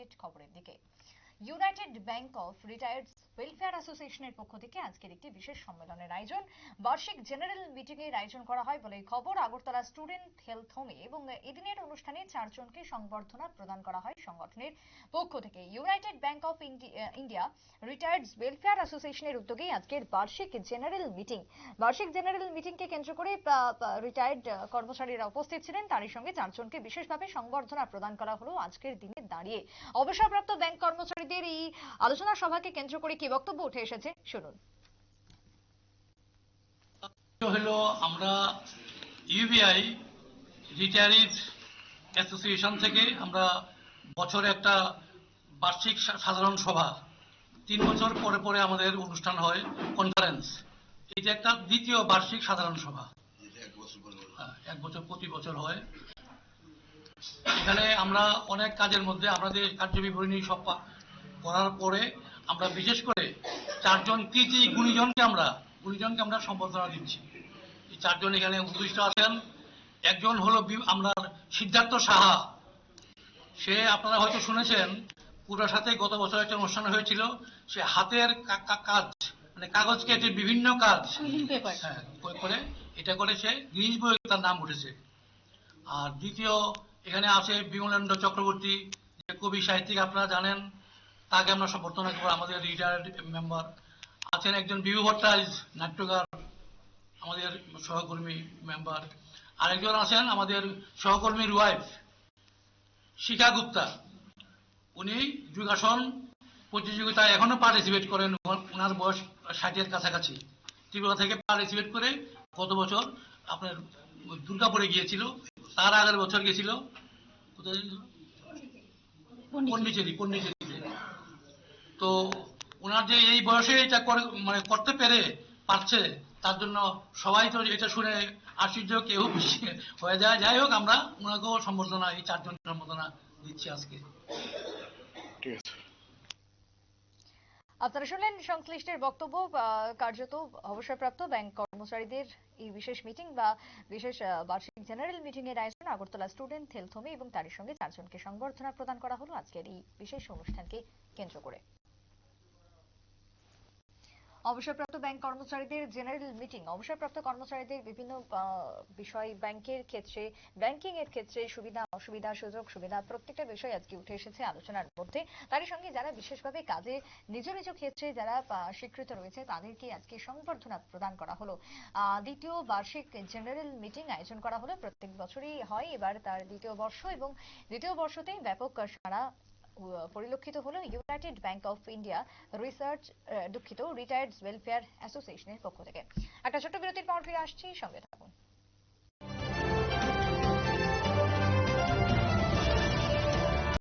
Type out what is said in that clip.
Update খবরের দিকে। United Bank of Retireds Welfare অ্যাসোসিয়েশনের পক্ষ থেকে আজকের একটি বিশেষ সম্মেলনের আয়োজন। বার্ষিক জেনারেল মিটিং এর আয়োজন করা হয় বলে খবর। আগরতলা স্টুডেন্ট হেলথ হোমে এবং এদিনের অনুষ্ঠানে চারজনকে সংবর্ধনা প্রদান করা হয় সংগঠনের পক্ষ থেকে। United Bank of India Retireds Welfare অ্যাসোসিয়েশনের উদ্যোগে আজকের বার্ষিক জেনারেল মিটিং। বার্ষিক জেনারেল মিটিংকে কেন্দ্র করে রিটায়ার্ড কর্মচারীরা উপস্থিত ছিলেন। তারই সঙ্গে চারজনকে বিশেষভাবে সংবর্ধনা প্রদান করা হলো আজকের দিনে দাঁড়িয়ে। অবসরপ্রাপ্ত ব্যাংক কর্মচারীদের এই আলোচনা সভাকে কেন্দ্র করে কি বক্তব্য উঠে এসেছে? শুনুন। হলো আমরা ইউবিআই রিটায়ারিজ অ্যাসোসিয়েশন থেকে আমরা বছরে একটা বার্ষিক সাধারণ সভা তিন বছর পরে পরে আমাদের অনুষ্ঠান হয় কনফারেন্স এটা একটা দ্বিতীয় বার্ষিক সাধারণ সভা। হ্যাঁ, এক বছর প্রতি বছর হয়। এখানে আমরা অনেক কাজের মধ্যে আমাদের কার্যবিবরণী সব করার পরে আমরা বিশেষ করে চারজন কি কৃতি গুণীজনকে আমরা গুণীজনকে আমরা সম্বর্ধনা দিচ্ছি। এই চারজন এখানে উপবিষ্ট আছেন। একজন হলো আমরা সিদ্ধার্থ সাহা। সে আপনারা হয়তো শুনেছেন পুরার সাথে গত বছর একটা অনুষ্ঠান হয়েছিল। সে হাতের কাজ মানে কাগজ কেটে বিভিন্ন কাজ হ্যাঁ করে- করে এটা করে সে গ্রিজ বইয়ে তার নাম উঠেছে। আর দ্বিতীয় এখানে আছে বিমলেন্দ্র চক্রবর্তী যে কবি সাহিত্যিক আপনারা জানেন। তাকে আমরা সম্বর্ধনা করব আমাদের রিটায়ার্ড মেম্বার আছেন একজন বিভু ভট্টাচার্য নাট্যকার আমাদের সহকর্মী মেম্বার আরেকজন আছেন আমাদের সহকর্মীর ওয়াইফ শিখা গুপ্তা। উনি যোগাসন প্রতিযোগিতায় এখনও পার্টিসিপেট করেন ওনার- বয়স ষাটের কাছাকাছি। ত্রিপুরা থেকে পার্টিসিপেট করে গত বছর আপনার দুর্গাপুরে গিয়েছিল তার আগের বছর গেছিল কোথায়? পন্ডিচেরি। পন্ডিচেরিতে তো ওনার যে এই বয়সে এটা করে মানে করতে পেরে পারছে তার জন্য সবাই তো এটা শুনে আশ্চর্য কেউ হয়ে যায়। যাই হোক আমরা ওনাকেও সম্বর্ধনা এই চারজন সম্বর্ধনা দিচ্ছি আজকে। ঠিক আছে। আপনারা শুনলেন সংশ্লিষ্টের বক্তব্য কার্যত অবসরপ্রাপ্ত ব্যাংক কর্মচারীদের এই বিশেষ মিটিং বা বিশেষ বার্ষিক জেনারেল মিটিং এর আয়োজন আগরতলা স্টুডেন্ট হেলথ হোমে এবং তারই সঙ্গে চারজনকে সংবর্ধনা প্রদান করা হলো আজকের এই বিশেষ অনুষ্ঠানকে কেন্দ্র করে। অবসরপ্রাপ্ত ব্যাংক কর্মচারীদের জেনারেল মিটিং, অবসরপ্রাপ্ত কর্মচারীদের বিভিন্ন বিষয় ব্যাংকের ক্ষেত্রে, ব্যাংকিং এর ক্ষেত্রে সুবিধা, অসুবিধা, সুযোগ, সুবিধা প্রত্যেকটা বিষয় আজকে উঠে এসেছে আলোচনার মধ্যে। তারই সঙ্গে যারা বিশেষভাবে কাজে নিজ নিজ ক্ষেত্রে যারা স্বীকৃত রয়েছে, তাদেরকে আজকে সংবর্ধনা প্রদান করা হলো। দ্বিতীয় বার্ষিক জেনারেল মিটিং আয়োজন করা হলো, প্রত্যেক বছরই হয় এবার তার দ্বিতীয় বর্ষ এবং দ্বিতীয় বর্ষতেই ব্যাপক সারা পরিলক্ষিত হল United Bank of India research দুঃখিত, রিটায়ার্ড ওয়েলফেয়ার অ্যাসোসিয়েশনের পক্ষ থেকে। একটা ছোট্ট বিরতির পর ফিরে আসছি, সঙ্গে থাকুন।